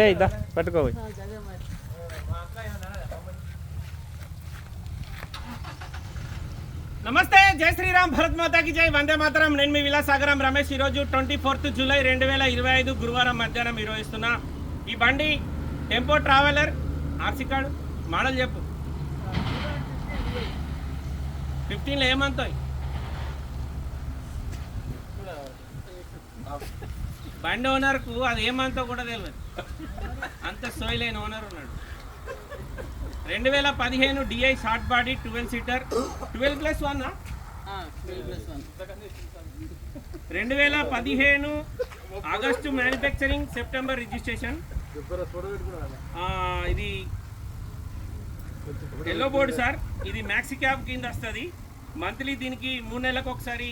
ఏ ఇద్దా పట్టుకోపోయి నమస్తే జై శ్రీరామ్ భరత్ మాతాకి జై వందే మాతరం. నేను మీ విలాసాగరం రమేష్. ఈరోజు ట్వంటీ ఫోర్త్ జూలై రెండు వేల ఇరవై ఐదు గురువారం మధ్యాహ్నం నిర్వహిస్తున్నా ఈ బండి tempo traveller RC card model చెప్పు. ఫిఫ్టీన్లో ఏమంతాయి? బండి ఓనర్కు అది ఏమంతో కూడా తెలియదు అంత సోయిలైన ఓనర్ ఉన్నాడు. రెండు వేల పదిహేను DI short body twelve seater. Twelve plus one రెండు వేల పదిహేను ఆగస్టు మ్యానుఫ్యాక్చరింగ్ సెప్టెంబర్ రిజిస్ట్రేషన్. ఇది ఎల్లో బోర్డు సార్. ఇది మ్యాక్సీ క్యాబ్ కింద వస్తుంది. మంత్లీ దీనికి మూడు నెలలకు ఒకసారి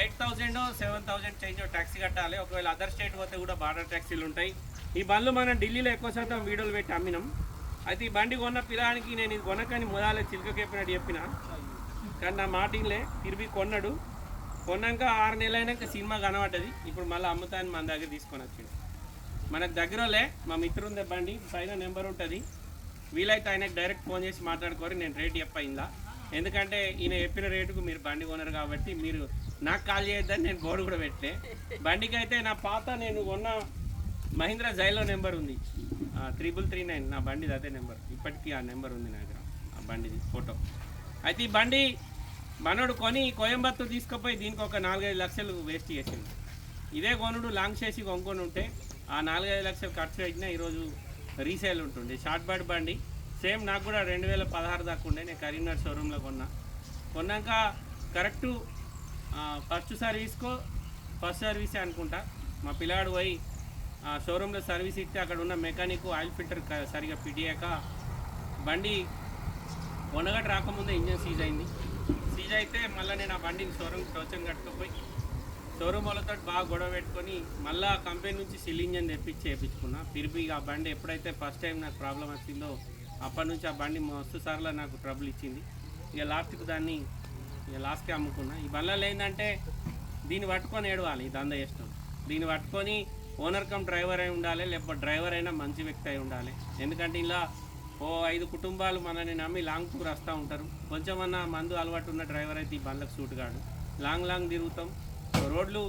eight thousand seven thousand change taxi కట్టాలి. ఒకవేళ అదర్ స్టేట్ పోతే కూడా బార్డర్ ట్యాక్సీలు ఉంటాయి. ఈ బండ్లు మనం ఢిల్లీలో ఎక్కువ శాతం వీడియోలు పెట్టి అమ్మినాం. అయితే ఈ బండి కొన్న పిల్లానికి నేను ఇది కొనకని మొదలే చిలుకకేపినట్టు చెప్పిన. కానీ నా మాటింగ్లే తిరిగి కొన్నాడు. కొన్నాక ఆరు నెలలు అయినాక సినిమా కనబడ్డది. ఇప్పుడు మళ్ళీ అమ్ముతాన్ని మన దగ్గర తీసుకొని వచ్చింది మనకు దగ్గరలే. మా మిత్రుంది బండి. పైన నెంబర్ ఉంటుంది. వీలైతే ఆయనకు డైరెక్ట్ ఫోన్ చేసి మాట్లాడుకోరు. నేను రేట్ చెప్పయిందా ఎందుకంటే ఈయన చెప్పిన రేటుకు మీరు బండి కొనరు కాబట్టి మీరు నాకు కాల్ చేయొద్దని నేను బోర్డు కూడా పెట్టే బండికి అయితే నా పాత నేను కొన్న మహీంద్రా జైలో నెంబర్ ఉంది. త్రిబుల్ త్రీ నైన్ నా బండిది అదే నెంబర్. ఇప్పటికీ ఆ నెంబర్ ఉంది నా దగ్గర. ఆ బండిది ఫోటో. అయితే ఈ బండి మనోడు కొని కోయంబత్తూరు తీసుకుపోయి దీనికి ఒక నాలుగైదు లక్షలు వేస్ట్ చేసింది ఇదే కొనుడు లాంగ్ చేసి కొనుక్కొని ఉంటే ఆ నాలుగైదు లక్షలు ఖర్చు పెట్టినా ఈరోజు రీసేల్ ఉంటుంది షార్ట్ బర్డ్ బండి. సేమ్ నాకు కూడా రెండు వేల పదహారు దాకా ఉండే. నేను కరీంనగర్ షోరూంలో కొన్నా. కొన్నాక కరెక్టు ఫస్ట్ సర్వీస్కో ఫస్ట్ సర్వీసే అనుకుంటా. మా పిల్లాడు పోయి ఆ షోరూంలో సర్వీస్ ఇస్తే అక్కడ ఉన్న మెకానిక్ ఆయిల్ ఫిల్టర్ సరిగా ఫిట్ బండి కొనగట రాకముందే ఇంజన్ సీజ్ అయింది. సీజ్ అయితే మళ్ళీ నేను ఆ బండిని షోరూమ్ టోచన్ కట్టుకుపోయి షోరూమ్ వాళ్ళతో బాగా గొడవ పెట్టుకొని మళ్ళీ కంపెనీ నుంచి సిల్ ఇంజన్ తెప్పించి చేయించుకున్నా తిరిగి ఆ బండి ఎప్పుడైతే ఫస్ట్ టైం నాకు ప్రాబ్లం వచ్చిందో అప్పటి నుంచి ఆ బండి మస్తు సార్లు నాకు ట్రబుల్ ఇచ్చింది. ఇక లాస్ట్కి దాన్ని ఇక లాస్ట్కి అమ్ముకున్నా. ఈ బండ్లలో ఏంటంటే దీన్ని పట్టుకొని ఏడవాలి ఈ దంద చేస్తాం. దీన్ని పట్టుకొని ఓనర్ కమ్ డ్రైవర్ అయి ఉండాలి లేకపోతే డ్రైవర్ అయినా మంచి వ్యక్తి అయి ఉండాలి. ఎందుకంటే ఇలా ఓ ఐదు కుటుంబాలు మనల్ని నమ్మి లాంగ్ టూర్ వస్తూ ఉంటారు. కొంచెమన్నా మందు అలవాటు ఉన్న డ్రైవర్ అయితే ఈ బండ్లకు సూట్ కాడు. లాంగ్ లాంగ్ తిరుగుతాం. రోడ్లు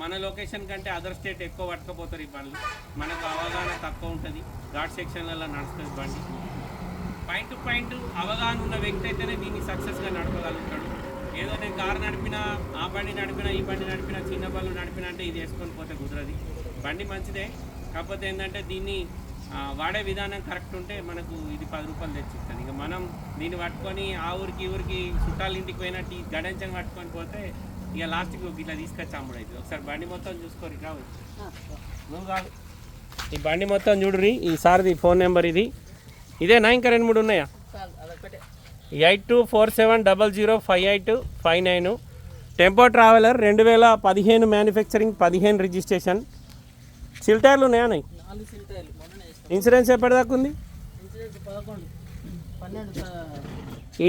మన లొకేషన్ కంటే అదర్ స్టేట్ ఎక్కువ పట్టకపోతారు ఈ బండ్లు మనకు అవగాహన తక్కువ ఉంటుంది. ఘాట్ సెక్షన్లలో నడుస్తుంది బండి. పాయింట్ టు పాయింట్ అవగాహన ఉన్న వ్యక్తి అయితేనే దీన్ని సక్సెస్గా నడపగలుగుతాడు. ఏదో నేను కారు నడిపినా ఆ బండి నడిపినా ఈ బండి నడిపినా చిన్న బళ్ళు నడిపినా అంటే ఇది వేసుకొని పోతే కుదరది. బండి మంచిదే. కాకపోతే ఏంటంటే దీన్ని వాడే విధానం కరెక్ట్ ఉంటే మనకు ఇది పది రూపాయలు తెచ్చిస్తాను. ఇక మనం దీన్ని పట్టుకొని ఆ ఊరికి ఊరికి చుట్టాల ఇంటికి పోయినట్టు ఈ గడంచని పట్టుకొని పోతే ఇక లాస్ట్కి ఇట్లా తీసుకొచ్చి కూడా అవుతుంది ఒకసారి బండి మొత్తం చూసుకోరు రావచ్చు. నువ్వు కాదు. ఈ బండి మొత్తం చూడురి ఈ సార్ది ఫోన్ నెంబర్ ఇది. ఇదేనా? ఇంకా రెండు మూడు ఉన్నాయా? Eight two four seven double zero five eight five nine. Tempo traveller రెండు వేల పదిహేను మ్యానుఫ్యాక్చరింగ్ పదిహేను రిజిస్ట్రేషన్. సిల్టర్లు ఉన్నాయా ఇన్సూరెన్స్ ఎప్పటిదాకా ఉంది?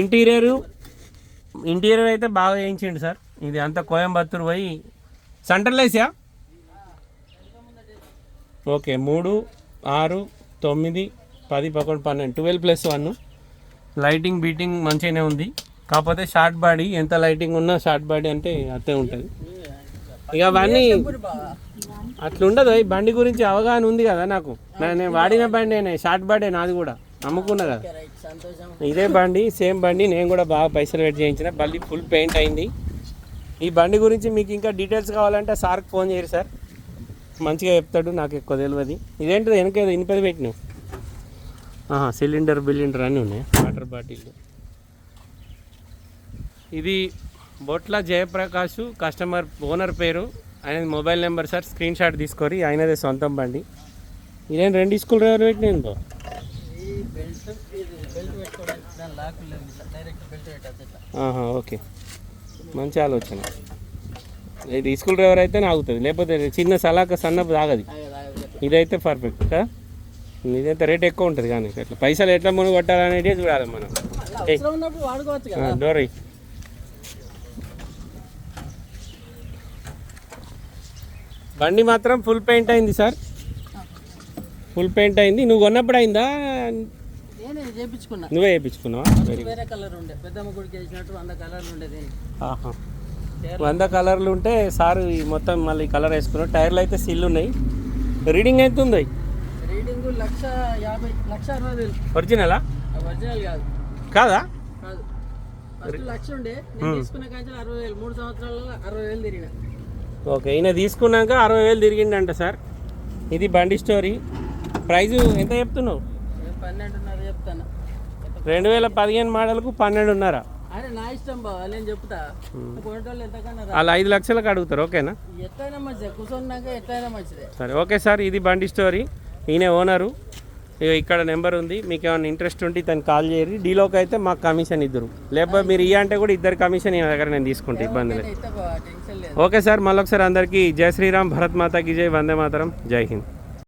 ఇంటీరియరు ఇంటీరియర్ ఇంటీరియర్ అయితే బాగా వేయించండి సార్. ఇది అంతా కోయంబత్తూరు పోయి సెంటర్లేసా ఓకే మూడు ఆరు తొమ్మిది పది పదకొండు పన్నెండు twelve plus one. Lighting beating మంచిగానే ఉంది. కాకపోతే షార్ట్ బాడీ ఎంత లైటింగ్ ఉన్నా షార్ట్ బాడీ అంటే అంతే ఉంటుంది. ఇక అవన్నీ అట్లుండదు. ఈ బండి గురించి అవగాహన ఉంది కదా నాకు. నేను వాడిన బండి షార్ట్ బాడీ నాది కూడా. నమ్ముకున్నా కదా. ఇదే బండి సేమ్ బండి నేను కూడా బాగా పైసలు వెయిట్ చేయించిన. బండి ఫుల్ పెయింట్ అయింది. ఈ బండి గురించి మీకు ఇంకా డీటెయిల్స్ కావాలంటే సార్కి ఫోన్ చేయరు సార్ మంచిగా చెప్తాడు నాకు ఎక్కువ తెలియదు ఇదేంటిది వెనక ఏదో ఇనిపది పెట్టినావు? సిలిండర్ బిలిండర్ అన్నీ ఉన్నాయి? Water bottle. ఇది బొట్ల జయప్రకాష్ కస్టమర్ ఓనర్ పేరు. ఆయన mobile number sir screen shot తీసుకొని ఆయనదే సొంతం బండి. ఇదేం రెండు స్కూల్ డ్రైవర్ పెట్టినాను బా ఓకే. మంచి ఆలోచన. ఇది స్కూల్ డ్రైవర్ అయితే ఆగుతుంది. లేకపోతే చిన్న సలాక సన్నపు ఆగది ఆగదు ఇదైతే పర్ఫెక్ట్ ఇదైతే రేట్ ఎక్కువ ఉంటుంది కానీ ఇట్లా పైసలు ఎట్లా మునుగు కొట్టాలనేది చూడాలి మనం. డోర్. బండి మాత్రం ఫుల్ పెయింట్ అయింది సార్. ఫుల్ పెయింట్ అయింది. నువ్వు కొన్నప్పుడు అయిందా? నువ్వే వేయించుకున్నావా వంద కలర్లు ఉంటే సార్ మొత్తం మళ్ళీ కలర్ వేసుకున్నాం టైర్లు అయితే సిల్ ఉన్నాయి. రీడింగ్ ఎంత ఉంది. లక్ష యాభై లక్ష అరవై వేలు. ఒరిజినలా? ఒరిజినల్ కాదు. కాదా? కాదు. ఫస్ట్ లక్ష ఉండే నేను తీసుకున్న కాంచెలు అరవై వేలు. మూడు సంవత్సరాలలో అరవై వేలు తిరిగిన. ఓకే ఈయన తీసుకున్నాక అరవై వేలు తిరిగిండంట సార్. ఇది బండి స్టోరీ. ప్రైజు ఎంత చెప్తున్నావు? నేను పన్నెండున్నర చెప్తాను. రెండు వేల పదిహేను మోడల్కు పన్నెండున్నర. అరే నా ఇష్టం బావ నేను చెప్తా. కొనేటోళ్ళు ఎంతకన్నా వాళ్ళు ఐదు లక్షలకు అడుగుతారు ఓకేనా? ఎట్లయినా మంచిదే కూర్చున్నాక ఎట్లయినా మంచిదే. సరే ఓకే సార్ ఇది బండి స్టోరీ. ఈయనే ఓనరు. ఇగో ఇక్కడ నెంబర్ ఉంది. మీకు ఏమైనా ఇంట్రెస్ట్ ఉంటే తను కాల్ చేయరు డీలోకి అయితే మాకు కమిషన్ ఇద్దరు. లేకపోతే మీరు ఇయ్య అంటే కూడా ఇద్దరు కమిషన్ నేను దగ్గర నేను తీసుకుంటే ఇబ్బంది లేదు అయితే లేదు. ఓకే సార్ మళ్ళొకసారి అందరికీ జై శ్రీరామ్ భరత్ మాతాకి జై వందే మాతరం జై హింద్.